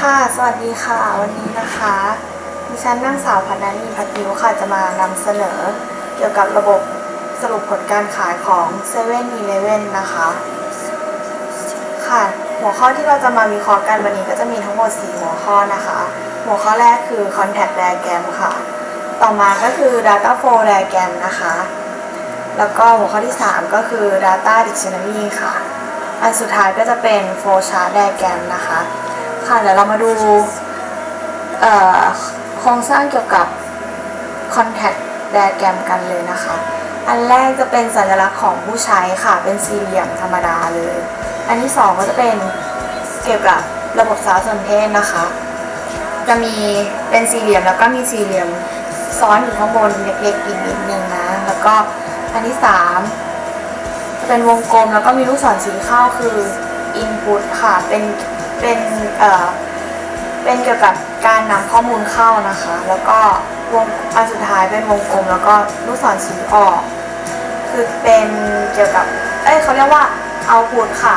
ค่ะ สวัสดีค่ะ วันนี้นะคะ ดิฉันนางสาวพันนานีพัทยิวค่ะ จะมานำเสนอ เกี่ยวกับระบบสรุปผลการขายของ7 e เ e ่ e อนะคะ ค่ะ หัวข้อที่เราจะมาวิเคราะห์กันวันนี้ก็จะมีทั้งหมด 4 หัวข้อนะคะ หัวข้อแรกคือ contact diagram ค่ะ ต่อมาก็คือ data flow diagram นะคะ แล้วก็หัวข้อที่ 3 ก็คือ data dictionary ค่ะ อันสุดท้ายก็จะเป็น flow chart diagram นะคะ ค่ะเดี๋ยวเรามาดูโครงสร้างเกี่ยวกับ contact diagram กันเลยนะคะ อันแรกจะเป็นสัญลักษณ์ของผู้ใช้ค่ะ เป็นสี่เหลี่ยมธรรมดาเลย อันที่สองก็จะเป็นเกี่ยวกับระบบสารสนเทศนะคะ จะมีเป็นสี่เหลี่ยมแล้วก็มีสี่เหลี่ยมซ้อนอยู่ข้างบนเล็กๆอีกนิดนึงนะ แล้วก็อันที่สามจะเป็นวงกลมแล้วก็มีลูกศรสีเข้าคือ input ค่ะ เป็น เป็นเอ่อเป็นเกี่ยวกับการนำข้อมูลเข้านะคะ แล้วก็วงอันสุดท้ายเป็นวงกลม แล้วก็ลูกศรสีออก คือเป็นเกี่ยวกับ เอ้ยเขาเรียกว่า output ค่ะ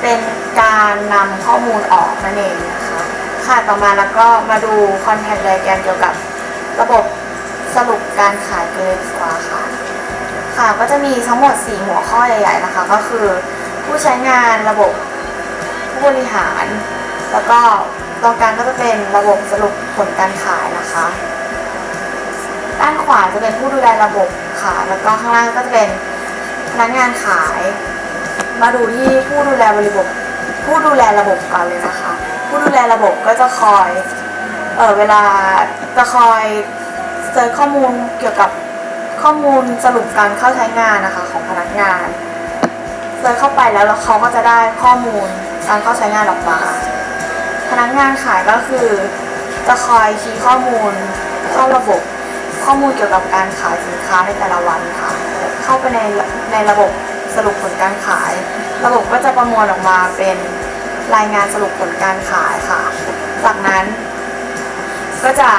เป็นการนำข้อมูลออกนั่นเองนะคะ ค่ะต่อมาแล้วก็มาดู content diagram เกี่ยวกับระบบสรุปการขายกันเลยดีกว่าค่ะ ค่ะก็จะมีทั้งหมด 4 หัวข้อใหญ่ๆนะคะ ก็คือ ผู้ใช้งานระบบ ผู้บริหาร แล้วก็ตรงกลางก็จะเป็นระบบสรุปผลการขายนะคะ ด้านขวาจะเป็นผู้ดูแลระบบค่ะแล้วก็ข้างล่างก็จะเป็นพนักงานขาย มาดูที่ผู้ดูแลบริบทผู้ดูแลระบบก่อนเลยนะคะ ผู้ดูแลระบบก็จะคอยเออเวลาจะคอยเจอข้อมูลเกี่ยวกับข้อมูลสรุปการเข้าใช้งานนะคะของพนักงาน เจอเข้าไปแล้วแล้วเขาก็จะได้ข้อมูลการเข้าใช้งานออกมาพนักงานขายก็คือ จะคอยคีย์ข้อมูลเข้าระบบข้อมูลเกี่ยวกับการขายสินค้าในแต่ละวันค่ะ เข้าไปในในระบบสรุปผลการขาย ระบบก็จะประมวลออกมาเป็นรายงานสรุปผลการขายค่ะ จากนั้น ก็จะ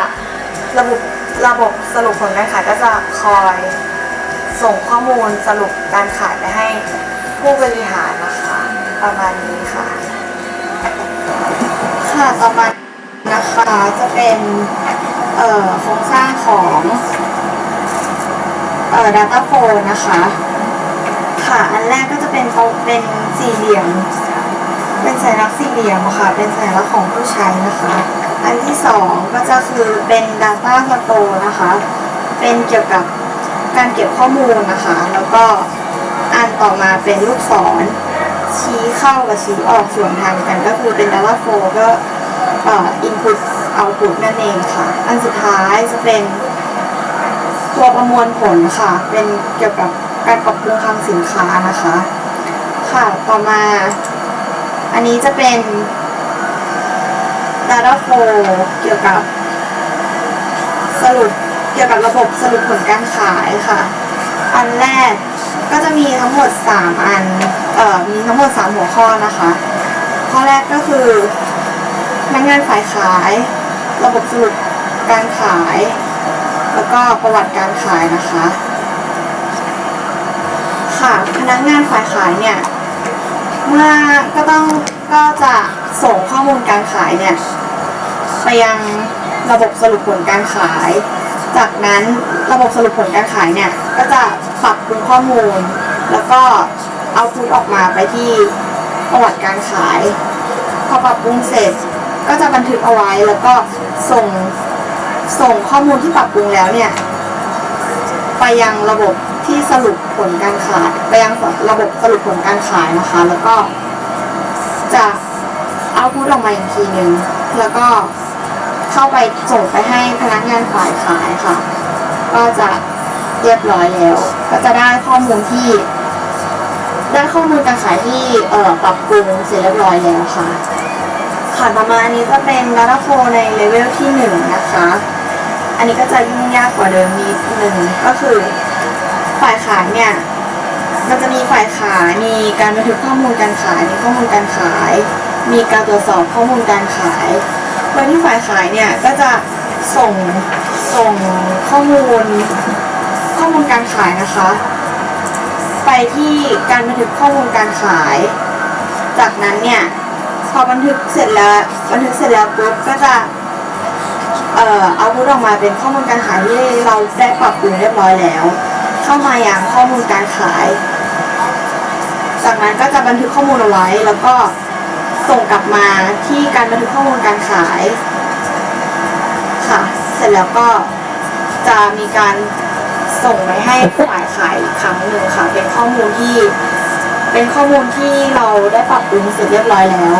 ระบบระบบสรุปผลการขายก็จะคอย ส่งข้อมูลสรุปการขายไปให้ ผู้บริหารนะคะ ประมาณนี้ค่ะ ค่ะต่อมานะคะจะเป็นเอ่อโครงสร้างของเอ่อ data flow นะคะ ค่ะอันแรกก็จะเป็นเขาเป็นสี่เหลี่ยม เป็นสัญลักษณ์สี่เหลี่ยมค่ะ เป็นสัญลักษณ์ของผู้ใช้นะคะ อันที่สองก็จะคือเป็น data store นะคะ เป็นเกี่ยวกับการเก็บข้อมูลนะคะ แล้วก็ันต่อมาเป็นลูกศรชี้เข้ากับชี้ออกส่วนทางกันก็คือเป็น data flow ก็เอ่อ input output นั่นเองค่ะ อันสุดท้ายจะเป็นตัวประมวลผลค่ะ เป็นเกี่ยวกับการปรับปรุงคลังสินค้านะคะ ค่ะต่อมา อันนี้จะเป็น data f l o เกี่ยวกับ สรุปเกี่ยวกับระบบสรุปผลการขายค่ะ อันแรก ก็จะมีทั้งหมด 3 อัน เอ่อ มีทั้งหมด 3 หัวข้อนะคะ ข้อแรกก็คือพนักงานฝ่ายขาย ระบบสรุปการขาย แล้วก็ประวัติการขายนะคะ ค่ะ พนักงานฝ่ายขายเนี่ย เมื่อก็ต้องก็จะส่งข้อมูลการขายเนี่ยไปยังระบบสรุปผลการขาย จากนั้นระบบสรุปผลการขายเนี่ยก็จะปรับ ปรุงข้อมูล แล้วก็เอาพุทออกมาไปที่ประวัติการขาย พอปรับปรุงเสร็จก็จะบันทึกเอาไว้แล้วก็ส่งส่งข้อมูลที่ปรับปรุงแล้วเนี่ย ไปยังระบบที่สรุปผลการขาย ไปยังระบบสรุปผลการขายนะคะ แล้วก็จะเอาพุทออกมาอีกทีหนึ่งแล้วก็เข้าไปส่งไปให้พนักงานฝ่ายขายค่ะ ก็จะเรียบร้อยแล้ว ก็จะได้ข้อมูลที่ ได้ข้อมูลการขายที่เอ่อปรับปรุงเสร็จเรียบร้อยแล้วค่ะ ค่ะต่อมาอันนี้จะเป็น Data Flow ในเลเวลที่หนึ่งนะคะ อันนี้ก็จะยุ่งยากกว่าเดิมนิดหนึ่งก็คือฝ่ายขายเนี่ยมันจะมีฝ่ายขายมีการบันทึกข้อมูลการขาย มีข้อมูลการขาย มีการตรวจสอบข้อมูลการขายโดยที่ฝ่ายขายเนี่ยก็จะส่งส่งข้อมูล ข้อมูลการขายนะคะ ไปที่การบันทึกข้อมูลการขาย จากนั้นเนี่ยพอบันทึกเสร็จแล้วบันทึกเสร็จแล้วปุ๊บก็จะเอ่อเอาพุทออกมาเป็นข้อมูลการขายที่เราได้ปรับปรุงเรียบร้อยแล้ว เข้ามาอย่างข้อมูลการขาย จากนั้นก็จะบันทึกข้อมูลเอาไว้แล้วก็ส่งกลับมาที่การบันทึกข้อมูลการขายค่ะ เสร็จแล้วก็จะมีการ ส่งไปให้ฝ่ายขายอีกครั้งหนึ่งค่ะ เป็นข้อมูลที่ เป็นข้อมูลที่เราได้ปรับปรุงเสร็จเรียบร้อยแล้ว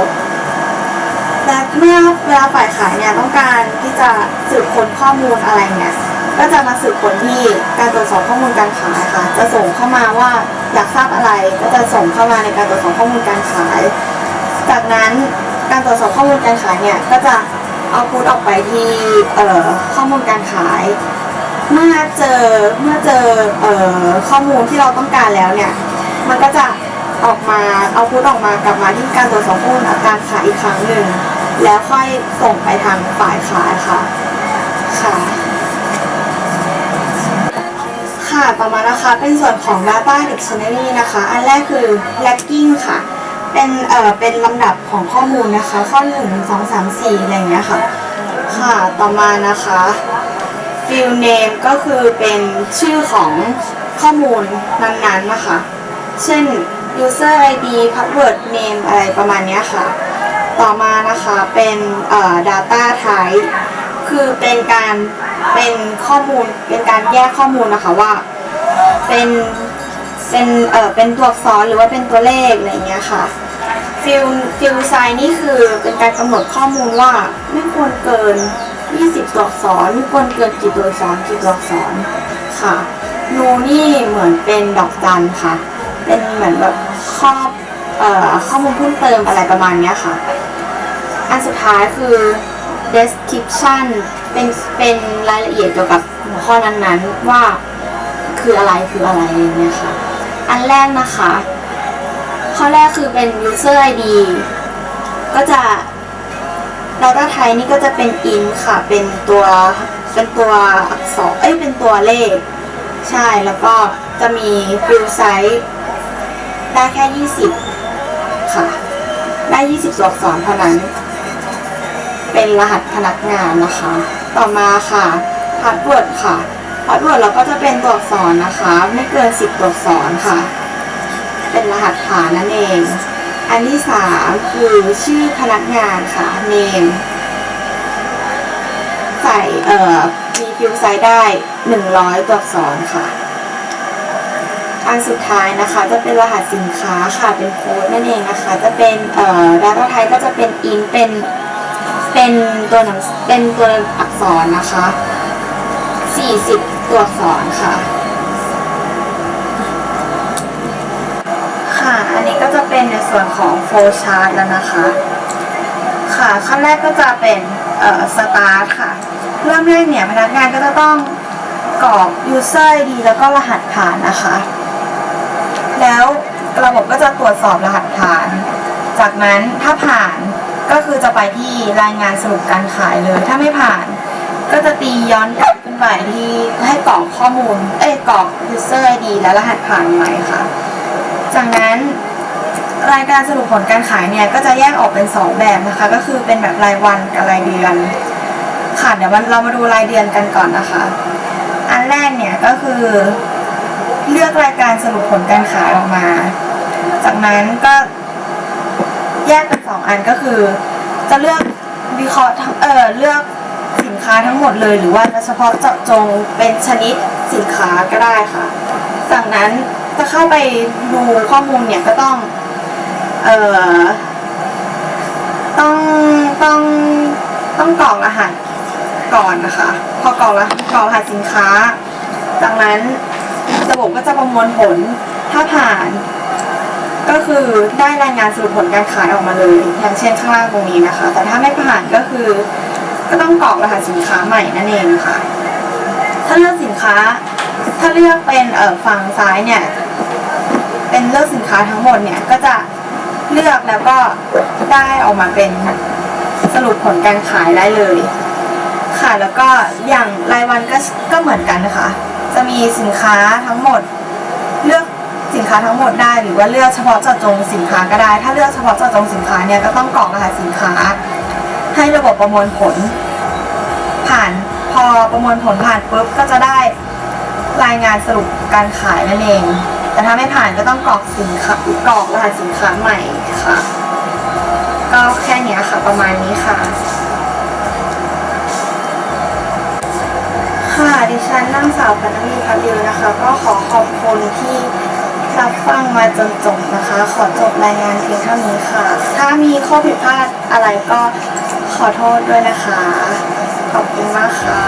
และเมื่อเวลาฝ่ายขายเนี่ยต้องการที่จะสืบค้นข้อมูลอะไรเนี่ยก็จะมาสืบค้นที่การตรวจสอบข้อมูลการขายค่ะ จะส่งเข้ามาว่าอยากทราบอะไร ก็จะส่งเข้ามาในการตรวจสอบข้อมูลการขาย จากนั้นการตรวจสอบข้อมูลการขายเนี่ยก็จะเอาพูดออกไปที่ข้อมูลการขาย เมื่อเจอเมื่อเจอเอ่อข้อมูลที่เราต้องการแล้วเนี่ย มันก็จะออกมาเอาพุทออกมากลับมาที่การตรวจสอบข้อมูลการขายอีกครั้งหนึ่งแล้วค่อยส่งไปทางฝ่ายขายค่ะค่ะค่ะต่อมานะคะเป็นส่วนของ Data Dictionary นะคะ อันแรกคือ Lagging ค่ะ เป็นเอ่อเป็นลำดับของข้อมูลนะคะ ข้อ1 2 3 4อะไรอย่างเงี้ยค่ะ ค่ะต่อมานะคะ Field Name ก็คือเป็นชื่อของข้อมูลนั้นๆนะคะ เช่น user ID password name อะไรประมาณนี้ค่ะ ต่อมานะคะเป็นเอ่อ data type คือเป็นการเป็นข้อมูลเป็นการแยกข้อมูลนะคะว่า เป็นเป็นเอ่อเป็นตัวอักษรหรือว่าเป็นตัวเลขอะไรเงี้ยค่ะ fill fill size นี่คือเป็นการกำหนดข้อมูลว่าไม่ควรเกิน 20 ตัวอักษรไม่ควรเกินกี่ตัวอักษรกี่ตัวอักษรค่ะนูนี่เหมือนเป็นดอกจันค่ะ เป็นเหมือนแบบข้อเอ่อข้อมูลเพิ่มเติมอะไรประมาณนี้ค่ะ อันสุดท้ายคือ description เป็นเป็นรายละเอียดเกี่ยวกับหัวข้อนั้นๆว่าคืออะไรคืออะไรอย่างเงี้ยค่ะ อันแรกนะคะ ข้อแรกคือเป็น user ID ก็จะ data type นี่ก็จะเป็น int ค่ะ เป็นตัวเป็นตัวอักษรเอ้ยเป็นตัวเลข ใช่แล้วก็จะมี fill size ได้แค่ 20 ค่ะ ได้ 20ตัวอักษรเท่านั้น เป็นรหัสพนักงานนะคะ ต่อมาค่ะ password ค่ะ password เราก็จะเป็นตัวอักษรนะคะ ไม่เกิน 10 ตัวอักษรค่ะ เป็นรหัสผ่านนั่นเอง อันที่3คือชื่อพนักงานค่ะ name ใส่เอ่อมีฟิวไซด์ได้100ตัวอักษรค่ะ อันสุดท้ายนะคะจะเป็นรหัสสินค้าค่ะเป็นโค้ดนั่นเองนะคะ จะเป็นเอ่อ data type ก็จะเป็น int เป็นเป็นตัวหนังเป็นตัวอักษรนะคะ40 ตัวอักษรค่ะ อันนี้ก็จะ เป็นในส่วนของ flow chart แล้วนะคะ ค่ะขั้นแรกก็จะเป็นเอ่อ start ค่ะ เริ่มแรกเนี่ยพนักงานก็จะต้องกรอก user ID แล้วก็รหัสผ่านนะคะ แล้วระบบก็จะตรวจสอบรหัสผ่าน จากนั้นถ้าผ่านก็คือจะไปที่รายงานสรุปการขายเลย ถ้าไม่ผ่านก็จะตีย้อนกลับขึ้นไปที่ให้กรอกข้อมูล เอ้ยกรอก user ID และรหัสผ่านใหม่ค่ะ จากนั้น รายการสรุปผลการขายเนี่ยก็จะแยกออกเป็น 2 แบบนะคะ ก็คือเป็นแบบรายวันกับรายเดือน ค่ะเดี๋ยวมันเรามาดูรายเดือนกันก่อนนะคะ อันแรกเนี่ยก็คือ เลือกรายการสรุปผลการขายออกมา จากนั้นก็แยกเป็นสองอันก็คือ จะเลือกวิเคราะห์เออเลือกสินค้าทั้งหมดเลย หรือว่าจะเฉพาะเจาะจงเป็นชนิดสินค้าก็ได้ค่ะ จากนั้นจะเข้าไปดูข้อมูลเนี่ยก็ต้อง เอ่อต้องต้องต้องกรอกรหัสก่อนนะคะ พอกรอกรหัสกรอกรหัสสินค้า จากนั้นระบบก็จะประมวลผลถ้าผ่าน ก็คือได้รายงานสรุปผลการขายออกมาเลยอย่างเช่นข้างล่างตรงนี้นะคะ แต่ถ้าไม่ผ่านก็คือ ก็ต้องกรอกรหัสสินค้าใหม่นั่นเองค่ะ ถ้าเลือกสินค้า ถ้าเลือกเป็นเอ่อฝั่งซ้ายเนี่ยเป็นเลือกสินค้าทั้งหมดเนี่ยก็จะ เลือกแล้วก็ได้ออกมาเป็นสรุปผลการขายได้เลย ค่ะแล้วก็อย่างรายวันก็ก็เหมือนกันนะคะจะมีสินค้าทั้งหมด เลือกสินค้าทั้งหมดได้หรือว่าเลือกเฉพาะเจาะจงสินค้าก็ได้ ถ้าเลือกเฉพาะเจาะจงสินค้าเนี่ยก็ต้องกรอกรหัสสินค้า ให้ระบบประมวลผล ผ่านพอประมวลผลผ่านปุ๊บก็จะได้รายงานสรุปการขายนั่นเอง แต่ถ้าไม่ผ่านก็ต้องกรอกสินค้ากรอกรหัสสินค้าใหม่ค่ะ ก็แค่นี้ค่ะประมาณนี้ค่ะ ค่ะดิฉันนางสาวพันธมีพันดิวนะคะ ก็ขอขอบคุณที่รับฟังมาจนจบนะคะ ขอจบรายงานเพียงเท่านี้ค่ะ ถ้ามีข้อผิดพลาดอะไรก็ขอโทษด้วยนะคะ ขอบคุณมากค่ะ